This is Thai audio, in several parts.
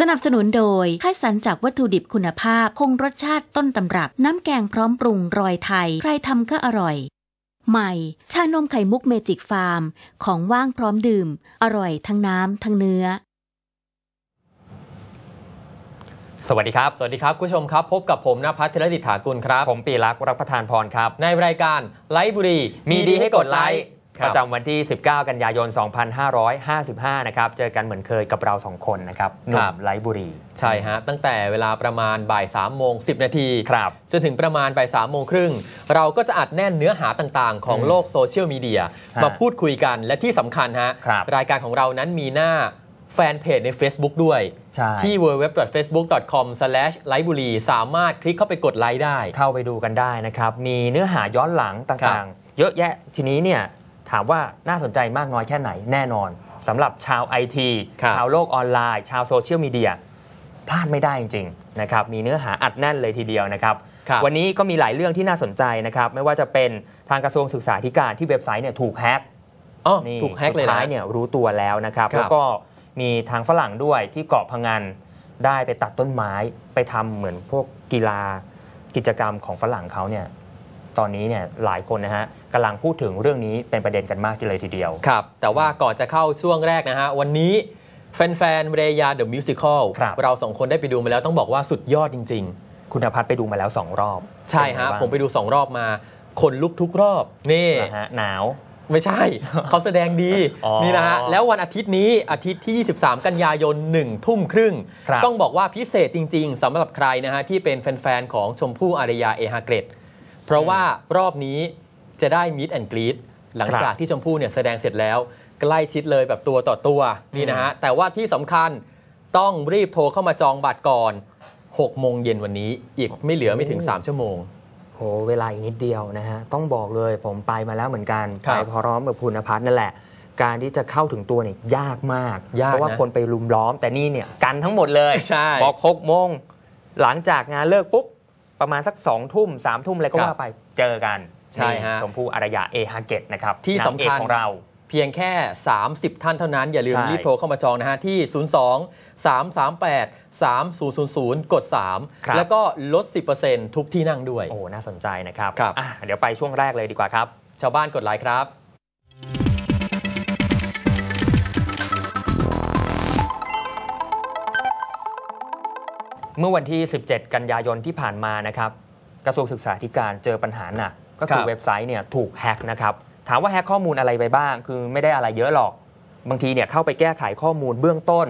สนับสนุนโดยค่ายสันจากวัตถุดิบคุณภาพ คงรสชาติต้นตำรับ น้ำแกงพร้อมปรุงรอยไทย ใครทำก็อร่อย ใหม่ ชานมไข่มุกเมจิกฟาร์ม ของว่างพร้อมดื่ม อร่อยทั้งน้ำทั้งเนื้อ สวัสดีครับ สวัสดีครับคุณผู้ชมครับ พบกับผมนภัทรเทรดิษฐากุลครับ ผมปีรักษ์รักประธานพรครับ ในรายการไลฟ์บุรีมีดีให้กดไลค์ค ปบระจำวันที่ 19 กันยายน 2555 นะครับ เจอกันเหมือนเคยกับเราสองคนนะครับหนุ่ครัมบไลฟ์บุรี ใช่ฮะ ตั้งแต่เวลาประมาณบ่าย3ามโมงสินาทีครับจนถึงประมาณบ่าย3ามโมงครึ่ง เราก็จะอัดแน่นเนื้อหาต่างๆ ของอืมโลกโซเชียลมีเดียฮะมาพูดคุยกันและที่สำคัญฮะครับรายการของเรานั้นมีหน้าแฟนเพจใน Facebook ด้วยใช่ที่ www.facebook.com/lifeburi สามารถคลิกเข้าไปกดไลค์ได้ เข้าไปดูกันได้นะครับ มีเนื้อหาย้อนหลังครัต่างบๆเยอะแยะทีนี้เนี่ย ถามว่าน่าสนใจมากน้อยแค่ไหนแน่นอนสำหรับชาวไอทีชาวโลกออนไลน์ ชาวโซเชียลมีเดียพลาดไม่ได้จริงๆนะครับมีเนื้อหาอัดแน่นเลยทีเดียวนะครับครับวันนี้ก็มีหลายเรื่องที่น่าสนใจนะครับ ไม่ว่าจะเป็นทางกระทรวงศึกษาธิการที่เว็บไซต์เนี่ยถูกแฮ็กอ๋อนี่ถูกแฮกเลยสุดนะท้ายเนี่ยรู้ตัวแล้วนะครับครับ แล้วก็มีทางฝรั่งด้วยที่เกาะพังงานได้ไปตัดต้นไม้ไปทำเหมือนพวกกีฬากิจกรรมของฝรั่งเขาเนี่ย ตอนนี้เนี่ยหลายคนนะฮะกำลังพูดถึงเรื่องนี้เป็นประเด็นกันมากเลยทีเดียว ครับ แต่ว่าก่อนจะเข้าช่วงแรกนะฮะ วันนี้แฟนๆเรยาเดอะมิวสิคลครับเราสองคนได้ไปดูมาแล้วต้องบอกว่าสุดยอดจริงคุณพัฒน์ไปดูมาแล้ว 2 รอบๆใช่ฮะเป็นงบ้างผมไปดู 2 รอบมาคนลุกทุกรอบ นี่ นะฮะหนาว ไม่ใช่ เขาแสดงดี อ๋อนี่นะฮะ แล้ววันอาทิตย์นี้อาทิตย์ที่ 23 กันยายน1ทุ่มครึ่ง ครับต้องบอกว่าพิเศษจริง ๆสำหรับใครนะฮะ ที่เป็นแฟน ๆ ของชมพู่อารยาเอฮาเกรด เพราะว่ารอบนี้จะได้มิดแอนกรีดหลังครับจากที่ชมพู่เนี่ยแสดงเสร็จแล้ว ใกล้ชิดเลยแบบตัวต่อตัวนี่นะฮะแต่ว่าที่สำคัญต้องรีบโทรเข้ามาจองบัตรก่อน 6 โมงเย็นวันนี้อีกไม่เหลือไม่ถึง 3 ชั่วโมงโหเวลาอีกนิดเดียวนะฮะ ต้องบอกเลยผมไปมาแล้วเหมือนกันครัไปบพร้อมกับคุณพัฒน์นั่นแหละ การที่จะเข้าถึงตัวเนี่ยยากมากยากเพราะว่านะคนไปลุมล้อมแต่นี่เนี่ยกันทั้งหมดเลยใช่บอกหกโมงหลังจากงานเลิกปุ๊บ ประมาณสักสองทุ่มสามทุ่มอะไรก็ครับว่าไปเจอกันใช่ฮะนี่ชมพู่อารยาเอฮาเกตนะครับที่สำคัญนางเอกของเราเพียงแค่ 30 ท่านเท่านั้น อย่าลืมใช่รีบโทรเข้ามาจองนะฮะ ที่ 02 338 3000 กด 3 แล้วก็ลด 10%ทุกที่นั่งด้วย โอ้ น่าสนใจนะครับครับอะเดี๋ยวไปช่วงแรกเลยดีกว่าครับ ชาวบ้านกดไลค์ครับ เมื่อวันที่ 17 กันยายนที่ผ่านมานะครับกระทรวงศึกษาธิการเจอปัญหาหนักก็คือครับเว็บไซต์เนี่ยถูกแฮ็กนะครับถามว่าแฮ็กข้อมูลอะไรไปบ้าง คือไม่ได้อะไรเยอะหรอก บางทีเนี่ยเข้าไปแก้ไขข้อมูลเบื้องต้น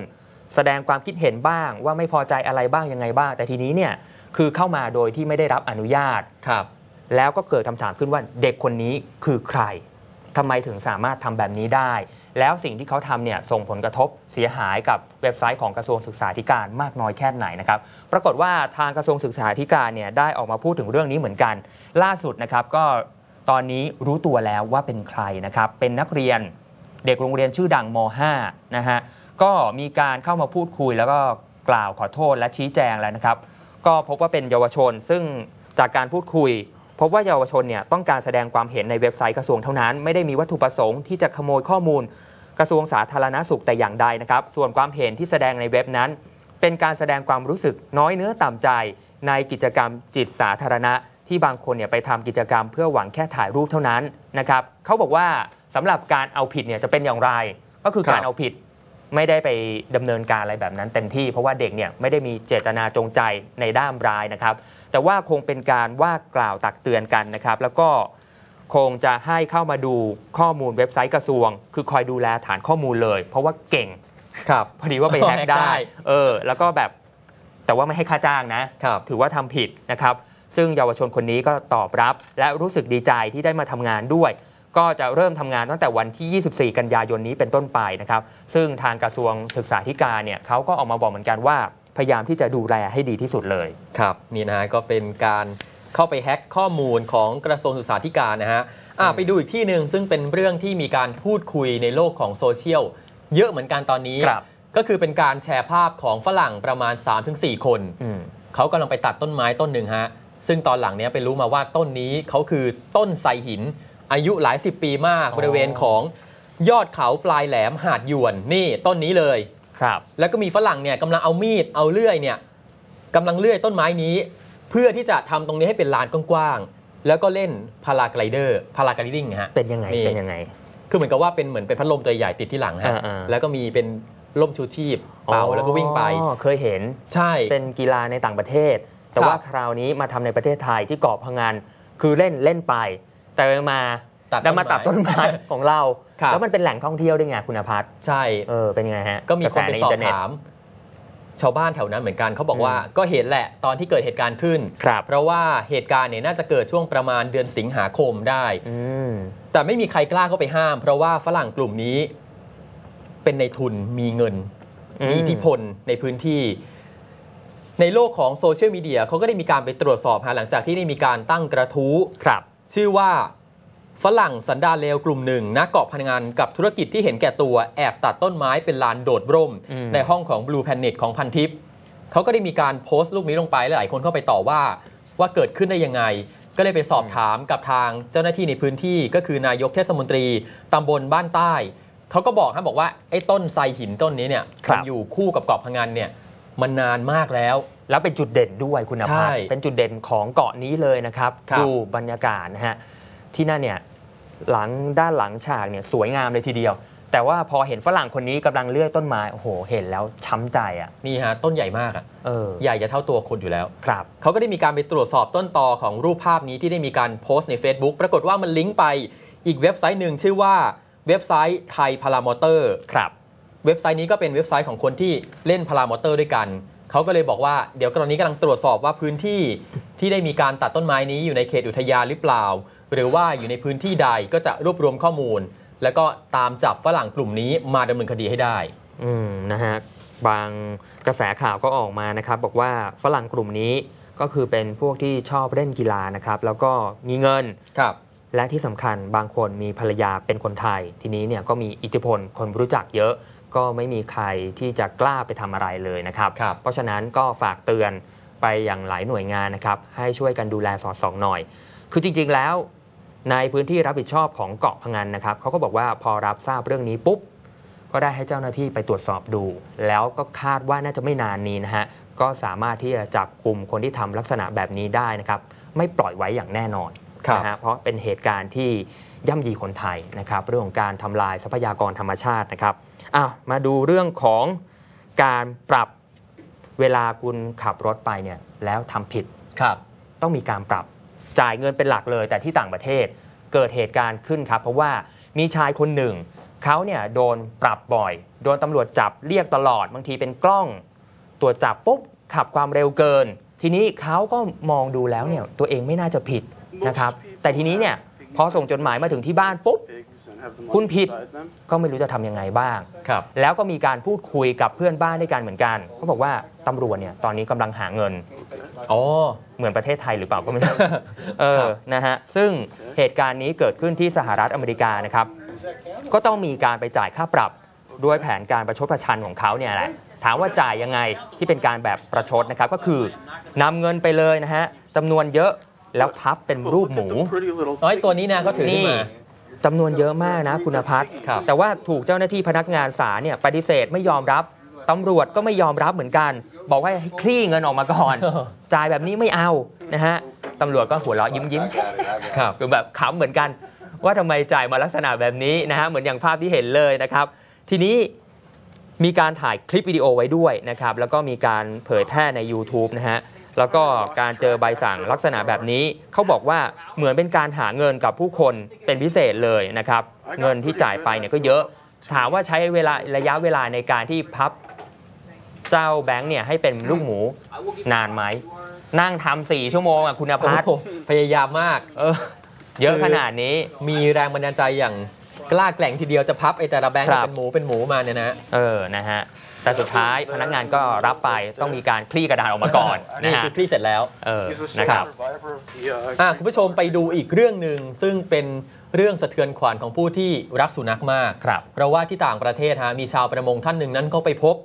แสดงความคิดเห็นบ้าง ว่าไม่พอใจอะไรบ้างยังไงบ้าง แต่ทีนี้เนี่ยคือเข้ามาโดยที่ไม่ได้รับอนุญาต ครับ แล้วก็เกิดคำถามขึ้นว่าเด็กคนนี้คือใครทำไมถึงสามารถทำแบบนี้ได้ แล้วสิ่งที่เขาทำเนี่ยส่งผลกระทบเสียหายกับเว็บไซต์ของกระทรวงศึกษาธิการมากน้อยแค่ไหนนะครับปรากฏว่าทางกระทรวงศึกษาธิการเนี่ยได้ออกมาพูดถึงเรื่องนี้เหมือนกัน ล่าสุดนะครับก็ตอนนี้รู้ตัวแล้วว่าเป็นใครนะครับเป็นนักเรียนเด็กโรงเรียนชื่อดังม .5 นะฮะก็มีการเข้ามาพูดคุยแล้วก็กล่าวขอโทษและชี้แจงแล้วนะครับ ก็พบว่าเป็นเยาวชนซึ่งจากการพูดคุย พบว่าเยาวชนเนี่ยต้องการแสดงความเห็นในเว็บไซต์กระทรวงเท่านั้น ไม่ได้มีวัตถุประสงค์ที่จะขโมยข้อมูล กระทรวงสาธารณสุขแต่อย่างใดนะครับ ส่วนความเห็นที่แสดงในเว็บนั้น เป็นการแสดงความรู้สึกน้อยเนื้อต่ำใจ ในกิจกรรมจิตสาธารณะ ที่บางคนเนี่ยไปทำกิจกรรมเพื่อหวังแค่ถ่ายรูปเท่านั้นนะครับเขาบอกว่าสำหรับการเอาผิดเนี่ยจะเป็นอย่างไร ก็คือการเอาผิด ไม่ได้ไปดำเนินการอะไรแบบนั้นเต็มที่ เพราะว่าเด็กเนี่ยไม่ได้มีเจตนาจงใจในด้ามร้ายนะครับ แต่ว่าคงเป็นการว่ากล่าวตักเตือนกันนะครับ แล้วก็คงจะให้เข้ามาดูข้อมูลเว็บไซต์กระทรวง คือคอยดูแลฐานข้อมูลเลย เพราะว่าเก่งครับพอดีว่าไปแฮกแฮ็กได้ได้ เออ แล้วก็แบบแต่ว่าไม่ให้ค่าจ้างนะครับถือว่าทำผิดนะครับ ซึ่งเยาวชนคนนี้ก็ตอบรับ และรู้สึกดีใจที่ได้มาทำงานด้วย ก็จะเริ่มทำงานตั้งแต่วันที่ 24 กันยายนนี้เป็นต้นไปนะครับ ซึ่งทางกระทรวงศึกษาธิการเนี่ยเขาก็ออกมาบอกเหมือนกันว่า พยายามที่จะดูแลให้ดีที่สุดเลย ครับ นี่นะฮะก็เป็นการเข้าไปแฮ็กข้อมูลของกระทรวงศึกษาธิการนะฮะอะไปดูอีกที่หนึ่งซึ่งเป็นเรื่องที่มีการพูดคุยในโลกของโซเชียลเยอะเหมือนกันตอนนี้ครับก็คือเป็นการแชร์ภาพของฝรั่งประมาณ 3-4 คนอืมเขากำลังไปตัดต้นไม้ต้นหนึ่งฮะซึ่งตอนหลังเนี้ยไปรู้มาว่าต้นนี้เขาคือต้นไทรหิน อายุหลายสิบปีมากอ๋อบริเวณของยอดเขาปลายแหลมหาดหยวนนี่ต้นนี้เลยครับ แล้วก็มีฝรั่งเนี่ยกำลังเอามีดเอาเลื่อยเนี่ยกำลังเลื่อยต้นไม้นี้ เพื่อที่จะทำตรงนี้ให้เป็นลานกว้างๆแล้วก็เล่นพาราไกลเดอร์พาราไกลดิ้งฮะเป็นยังไงนี่เป็นยังไง คือเหมือนกับว่าเป็นเหมือนเป็นพัดลมตัวใหญ่ติดที่หลังฮะอ่าๆแล้วก็มีเป็นร่มชูชีพเป่าแล้วก็วิ่งไปอ๋อเคยเห็นใช่เป็นกีฬาในต่างประเทศ แต่ครับว่าคราวนี้มาทำในประเทศไทยที่เกาะพังงานคือเล่นเล่นไป แต่มาตัดดันมาต้นไม้ตัดต้นไม้ของเราครับแล้วมันเป็นแหล่งท่องเที่ยวด้วยไงคุณพัฒน์ใช่เออเป็นยังไงฮะ ก็มีคนระแสไปในสอบเทร์เน็ตถาม ชาวบ้านแถวนั้นเหมือนกันเขาบอกว่าอืมก็เห็นแหละตอนที่เกิดเหตุการณ์ขึ้นครับเพราะว่าเหตุการณ์เนี่ยน่าจะเกิดช่วงประมาณเดือนสิงหาคมได้อืมแต่ไม่มีใครกล้าเข้าไปห้าม เพราะว่าฝรั่งกลุ่มนี้ เป็นในทุนมีเงินอืมมีอิทธิพลในพื้นที่ในโลกของโซเชียลมีเดียเขาก็ได้มีการไปตรวจสอบหาหลังจากที่ได้มีการตั้งกระทู้ครับ ชื่อว่าฝรั่งสันดานเลวกลุ่มหนึ่งนักเกาะพนักงานกับธุรกิจที่เห็นแก่ตัวแอบตัดต้นไม้เป็นลานโดดร่มอืมในห้องของ Blue Planet ของพันทิปเขาก็ได้มีการโพสต์รูปนี้ลงไปและหลายคนเข้าไปต่อว่าว่าเกิดขึ้นได้ยังไง ก็เลยไปสอบถามกับทางเจ้าหน้าที่ในพื้นที่ก็คือนายกเทศมนตรีตำบลบ้านใต้เขาก็บอกฮะบอกว่าไอ้ต้นไทรหินต้นนี้เนี่ยครับมันอยู่คู่กับเกาะพะงันเนี่ยมันนานมากแล้ว แล้วเป็นจุดเด่นด้วยคุณใช่พัฒน์เป็นจุดเด่นของเกาะนี้เลยนะครับครับดูบรรยากาศนะฮะที่นั่นเนี่ยหลังด้านหลังฉากเนี่ยสวยงามเลยทีเดียว แต่ว่าพอเห็นฝรั่งคนนี้กำลังเลื่อยต้นไม้โอ้โหเห็นแล้วช้ำใจอะนี่ฮะต้นใหญ่มากอะเออใหญ่จะเท่าตัวคนอยู่แล้วครับเขาก็ได้มีการไปตรวจสอบต้นตอของรูปภาพนี้ที่ได้มีการโพสต์ใน Facebook ปรากฏว่ามันลิงก์ไปอีกเว็บไซต์หนึ่งชื่อว่าเว็บไซต์ไทยพารามอเตอร์ครับเว็บไซต์นี้ก็เป็นเว็บไซต์ของคนที่เล่นพารามอเตอร์ด้วยกัน เขาก็เลยบอกว่าเดี๋ยวตอนนี้กำลังตรวจสอบว่าพื้นที่ที่ได้มีการตัดต้นไม้นี้อยู่ในเขตอุทยานหรือเปล่า หรือว่าอยู่ในพื้นที่ใดก็จะรวบรวมข้อมูล แล้วก็ตามจับฝรั่งกลุ่มนี้มาดำเนินคดีให้ได้ อืมนะฮะบางกระแสข่าวก็ออกมานะครับ บอกว่าฝรั่งกลุ่มนี้ก็คือเป็นพวกที่ชอบเล่นกีฬานะครับ แล้วก็มีเงินครับ และที่สำคัญบางคนมีภรรยาเป็นคนไทย ทีนี้เนี่ยก็มีอิทธิพลคนรู้จักเยอะ ก็ไม่มีใครที่จะกล้าไปทำอะไรเลยนะครับครับเพราะฉะนั้นก็ฝากเตือนไปอย่างหลายหน่วยงานนะครับ ให้ช่วยกันดูแลสอดส่องหน่อย คือจริงๆแล้วในพื้นที่รับผิดชอบของเกาะพะงันนะครับเขาก็บอกว่าพอรับทราบเรื่องนี้ปุ๊บก็ได้ให้เจ้าหน้าที่ไปตรวจสอบดู แล้วก็คาดว่าน่าจะไม่นานนี้นะฮะก็สามารถที่จะจับกลุ่มคนที่ทำลักษณะแบบนี้ได้นะครับ ไม่ปล่อยไว้อย่างแน่นอนครับ นะฮะเพราะเป็นเหตุการณ์ที่ย่ำยีคนไทยนะครับเรื่องของการทำลายทรัพยากรธรรมชาตินะครับอ้าวมาดูเรื่องของการปรับเวลาคุณขับรถไปเนี่ยแล้วทำผิดครับ ต้องมีการปรับจ่ายเงินเป็นหลักเลย แต่ที่ต่างประเทศเกิดเหตุการณ์ขึ้นครับ เพราะว่ามีชายคนหนึ่งเขาเนี่ยโดนปรับบ่อย โดนตำรวจจับเรียกตลอดบางทีเป็นกล้อง ตรวจจับปุ๊บขับความเร็วเกิน ทีนี้เขาก็มองดูแล้วเนี่ยตัวเองไม่น่าจะผิด นะครับแต่ทีนี้เนี่ยพอส่งจดหมายมาถึงที่บ้านปุ๊บคุณผิดก็ไม่รู้จะทำยังไงบ้างครับแล้วก็มีการพูดคุยกับเพื่อนบ้านด้วยกันเหมือนกันเขาบอกว่าตำรวจเนี่ยตอนนี้กำลังหาเงินอ๋อเหมือนประเทศไทยหรือเปล่าก็ไม่รู้เออครับนะฮะซึ่งเหตุการณ์นี้เกิดขึ้นที่สหรัฐอเมริกานะครับ ก็ต้องมีการไปจ่ายค่าปรับด้วยแผนการประชดประชันของเขาเนี่ยแหละถามว่าจ่ายยังไงที่เป็นการแบบประชดนะครับก็คือนำเงินไปเลยนะฮะจำนวนเยอะ แล้วพับเป็นรูปหมูน้อยตัวนี้นะเขาถือขึ้นนี่มาจำนวนเยอะมากนะคุณพัฒน์ครับแต่ว่าถูกเจ้าหน้าที่พนักงานศาลเนี่ยปฏิเสธไม่ยอมรับตำรวจก็ไม่ยอมรับเหมือนกัน บอกว่าให้คลี่เงินออกมาก่อน จ่ายแบบนี้ไม่เอานะฮะตำรวจก็หัวเราะยิ้มยิ้มครับคือแบบขำเหมือนกัน ว่าทำไมจ่ายมาลักษณะแบบนี้นะฮะเหมือนอย่างภาพที่เห็นเลยนะครับ ทีนี้มีการถ่ายคลิปวิดีโอไว้ด้วยนะครับแล้วก็มีการเผยแพร่ใน YouTube นะฮะ แล้วก็การเจอใบสั่งลักษณะแบบนี้เขาบอกว่าเหมือนเป็นการหาเงินกับผู้คนเป็นพิเศษเลยนะครับเงินที่จ่ายไปเนี่ยก็เยอะถามว่าใช้เวลาระยะเวลาในการที่พับเจ้าแบงค์เนี่ยให้เป็นลูกหมูนานไหมนั่งทำสี่ชั่วโมงอะคุณพัฒน์โอ้โหพยายามมาก เออ เยอะขนาดนี้มีแรงบันดาลใจอย่างกล้าแกล่งทีเดียวจะพับไอ้แต่ละแบงค์ครับเป็นหมูเป็นหมูมาเนี่ยนะ เออนะฮะ แต่สุดท้ายพนักงานก็รับไปต้องมีการคลี่กระดาษออกมาก่อนนะนี่ฮะคือคลี่เสร็จแล้วเออ He's the นะ sole ครับ survivor of the. Uh, อะคุณผู้ชมไปดูอีกเรื่องหนึ่งซึ่งเป็นเรื่องสะเทือนขวัญของผู้ที่รักสุนัขมากครับเพราะว่าที่ต่างประเทศฮะมีชาวประมงท่านหนึ่งนั้นเขาไปพบ